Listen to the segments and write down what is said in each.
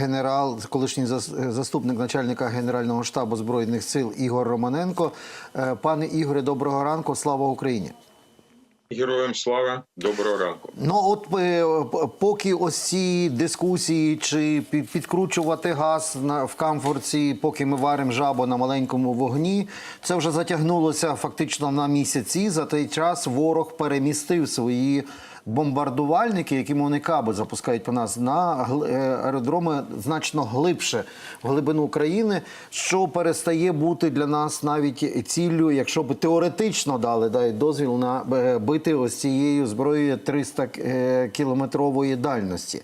генерал, колишній зас- заступник начальника Генерального штабу збройних сил Ігор Романенко. Е, Пане Ігоре, доброго ранку. Слава Україні. Героям слава, доброго ранку. Ну от е, поки ось ці дискусії чи підкручувати газ на в камфорці, поки ми варимо жабу на маленькому вогні, це вже затягнулося фактично на місяці. За той час ворог перемістив свої бомбардувальники, які вони каби запускають по нас на е, аеродроми значно глибше в глибину України, що перестає бути для нас навіть ціллю, якщо б теоретично дали дай дозвіл на е, бити ось цією зброєю 300 е, кілометрової дальності.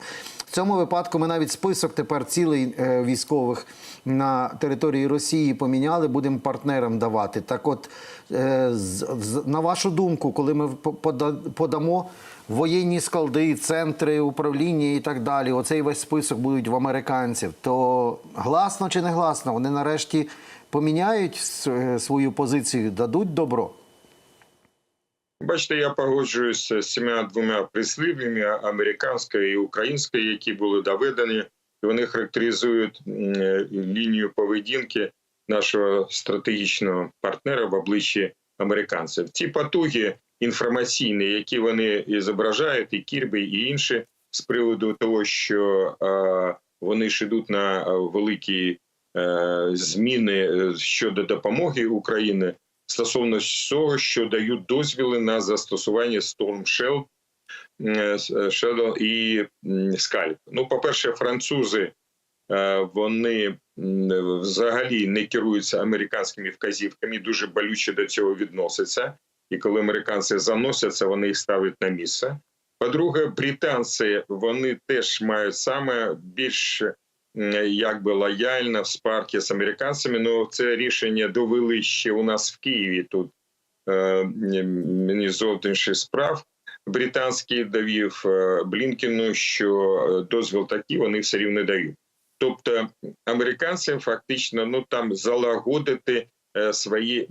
Цьому випадку ми навіть список тепер цілий е, військових на території Росії поміняли, будемо партнерам давати. Так, от е, на вашу думку, коли ми по- подамо воєнні склади, центри управління і так далі, оцей весь список будуть в американців, то гласно чи не гласно, вони нарешті поміняють е, свою позицію, дадуть добро. Бачите, я погоджуюся з цими двома прислів'ями американською і українською, які були доведені. І вони характеризують лінію поведінки нашого стратегічного партнера в обличчі американців. Ті потуги інформаційні, які вони зображають, і Кірби, і інші, з приводу того, що вони ж ідуть на великі е, зміни е, щодо допомоги України стосовно цього, що дають дозвіли на застосування Storm е, Shadow і Scalp. Ну, по-перше, французи е, вони взагалі не керуються американськими вказівками, дуже болюче до цього відносяться. І коли американці заносяться, вони їх ставлять на місце. По-друге, британці вони теж мають саме більш м, якби лояльно в спарки з американцями. Ну це рішення довели ще у нас в Києві. Тут е, міністр зовнішніх справ британський довів е, Блінкіну, що е, дозвіл такий вони все рівно дають. Тобто американцям фактично ну там залагодити свої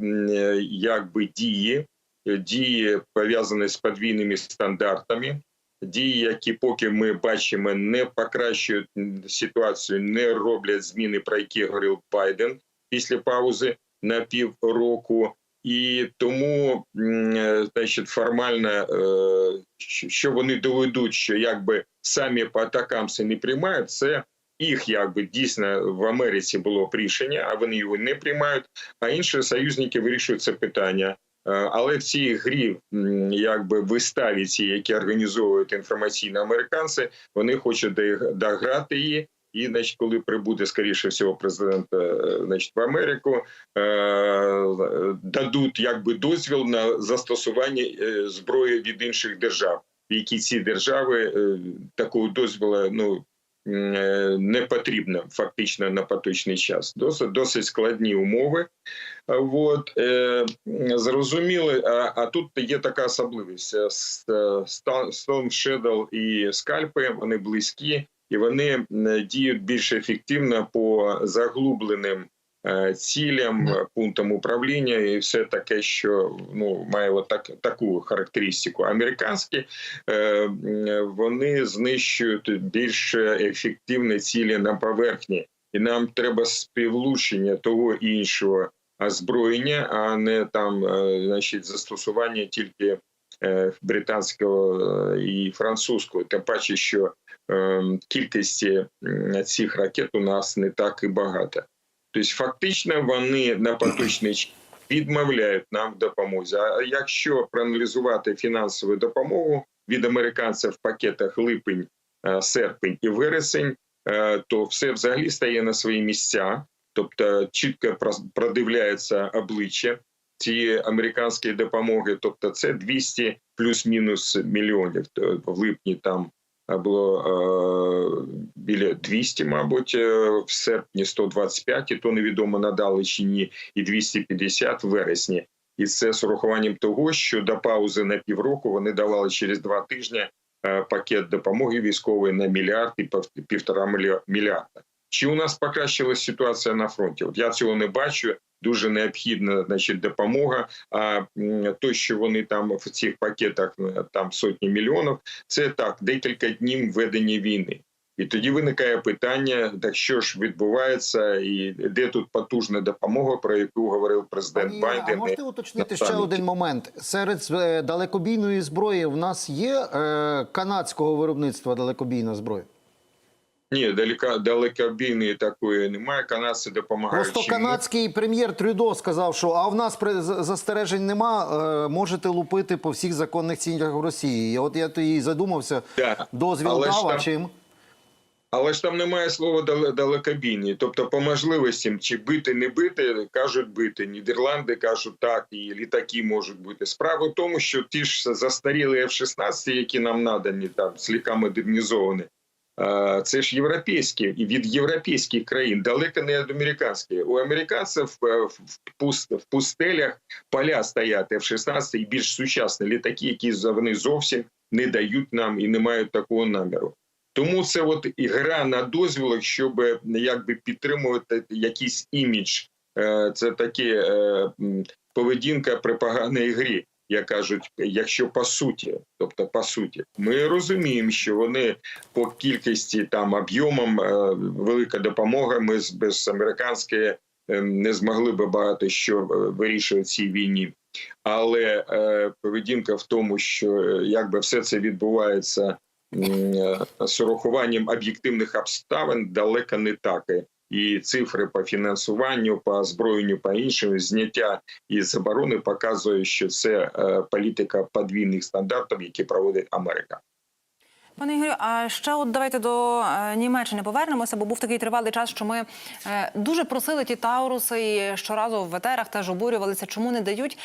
якби дії, дії пов'язані з подвійними стандартами, дії, які поки ми бачимо, не покращують ситуацію, не роблять зміни, про які говорив Байден після паузи на півроку. І тому, е, значить, формально, е, що- вони доведуть, що якби самі по атакамси не приймають, це їх якби дійсно в Америці було рішення, а вони його не приймають. А інші союзники вирішують це питання. Е, Але в цій грі, якби виставі, ці, які організовують інформаційно американці, вони хочуть дограти її. І, значить, коли прибуде скоріше всього президент е, значить, в Америку, е, дадуть якби дозвіл на застосування е, зброї від інших держав, в які ці держави е, такого дозволу ну не потрібно фактично на поточний час. Досить досить складні умови. От е, зрозуміли, а, а тут є така особливість: Е, е, Storm Shadow і скальпи вони близькі, і вони діють більш ефективно по заглубленим е, цілям, е, пунктам управління, і все таке, що ну має от так, таку характеристику. Американські е, вони знищують більш ефективні цілі на поверхні, і нам треба співлучення того і іншого озброєння, а не там, е, значить, застосування тільки британського і французького. Тим паче, що е, кількості цих ракет у нас не так і багато. Тобто, фактично, вони на поточний відмовляють нам в допомозі. А якщо проаналізувати фінансову допомогу від американців в пакетах липень, е, серпень і вересень, е, то все взагалі стає на свої місця. Тобто чітко продивляється обличчя цієї американської допомоги. Тобто, це 200 плюс-мінус мільйонів. В липні там було е, біля 200, мабуть, е, в серпні 125, і то невідомо надали чи ні, і 250 в вересні. І це з урахуванням того, що до паузи на півроку вони давали через два тижні е, пакет допомоги військової на мільярд і пів- півтора мільярда. Чи у нас покращилась ситуація на фронті? От я цього не бачу. Дуже необхідна значить, допомога. А то, що вони там в цих пакетах там сотні мільйонів, це так декілька днів ведення війни. І тоді виникає питання: так що ж відбувається, і де тут потужна допомога, про яку говорив президент Пані Байден. а можете уточнити ще один момент? Серед е, далекобійної зброї в нас є е, канадського виробництва далекобійна зброя? Ні, далека далекобійної такої немає. Канадці допомагають. Просто канадський прем'єр Трюдо сказав, що а в нас застережень нема, е, можете лупити по всіх законних цінях в Росії. От я тоді задумався, Да. дозвіл дав, а чим? Але ж там немає слова дале- далекобійні. Тобто, по можливостям, чи бити, не бити, кажуть бити. Нідерланди кажуть так, і літаки можуть бути. Справа в тому, що ті ж застаріли F-16, які нам надані, там слегка модернізовані, це ж європейські і від європейських країн, далеко не від американських. У американців е, в пуст- пустелях поля стоять F-16 і більш сучасні літаки, які вони зовсім не дають нам і не мають такого наміру. Тому це от гра на дозвілах, щоб е, якби підтримувати якийсь імідж. Е, Це таке е, поведінка при поганій грі, як кажуть, якщо по суті, тобто по суті, ми розуміємо, що вони по кількості там об'ємам е, велика допомога. Ми з- без американської е, не змогли би багато що е, вирішувати цій війні. Але е, поведінка в тому, що якби все це відбувається е, з урахуванням об'єктивних обставин, далеко не так. І цифри по фінансуванню, по озброєнню, по іншим зняття із оборони показує, що це е, політика подвійних стандартів, які проводить Америка. Пане Ігорю, а ще от давайте до е, Німеччини повернемося, бо був такий тривалий час, що ми е, дуже просили ті Тауруси і щоразу в етерах теж обурювалися, чому не дають.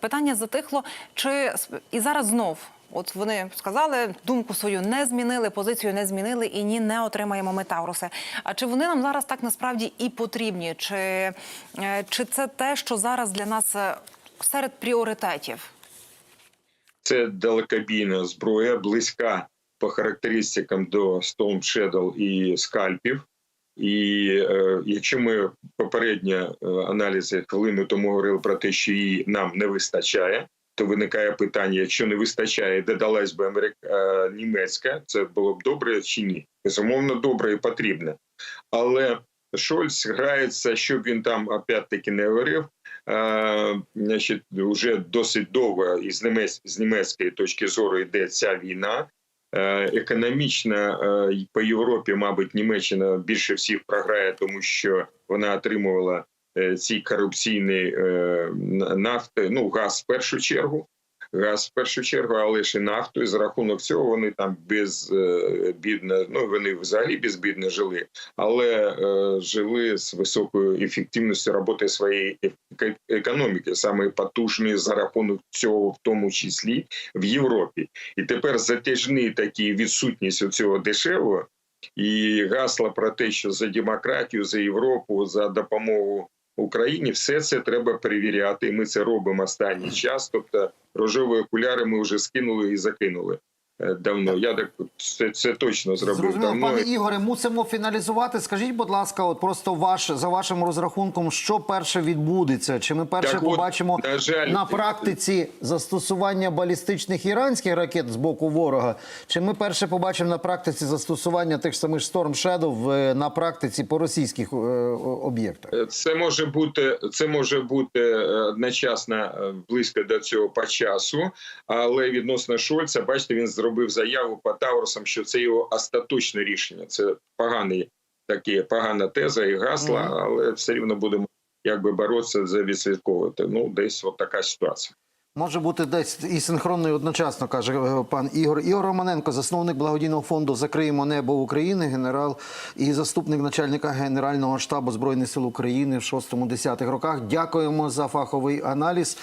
Питання затихло. Чи і зараз знов? От вони сказали, думку свою не змінили, позицію не змінили і ні, не отримаємо ми Тауруси. А чи вони нам зараз так насправді і потрібні? Чи, е, чи це те, що зараз для нас е, серед пріоритетів? Це далекобійна зброя, близька по характеристикам до Storm Shadow і скальпів. І е, якщо ми попередньо е, аналізи хвилину тому говорили про те, що її нам не вистачає, то виникає питання: якщо не вистачає, де далась би Америка е, німецька, це було б добре чи ні? Безумовно, добре і потрібно. Але Шольц грається, щоб він там опять-таки не говорив. Е, значить, вже досить довго і з, з німецької точки зору йде ця війна. Е, економічно по Європі, мабуть, Німеччина більше всіх програє, тому що вона отримувала ці корупційні е, нафти, ну газ в першу чергу. Газ в першу чергу, але ж нафту. І за рахунок цього вони там без е, ну вони взагалі безбідно жили, але е, жили з високою ефективністю роботи своєї економіки, саме потужної за рахунок цього, в тому числі в Європі. І тепер затяжний такий відсутність цього дешевого і гасла про те, що за демократію, за Європу, за допомогу Україні, все це треба перевіряти. Ми це робимо останній час. Тобто рожеві окуляри ми вже скинули і закинули давно. Я так це, це точно зробив Зрозуміло, давно. пане Ігоре, мусимо фіналізувати. Скажіть, будь ласка, от просто ваш за вашим розрахунком, що перше відбудеться? Чи ми перше Так от, побачимо на жаль, на практиці застосування балістичних іранських ракет з боку ворога? Чи ми перше побачимо на практиці застосування тих самих Storm Shadow на практиці по російських е, об'єктах? Це може бути це може бути е, одночасно е, близько до цього по часу, але відносно Шольца, бачите, він зробив заяву по Таурусам, що це його остаточне рішення. Це поганий такі погана теза і гасла, але все рівно будемо якби боротися за відслідковувати. Ну, десь от така ситуація. Може бути десь і синхронно і одночасно, каже е, пан Ігор. Ігор Романенко, засновник благодійного фонду Закриємо небо України, генерал і заступник начальника Генерального штабу Збройних сил України в 6-10 роках. Дякуємо за фаховий аналіз.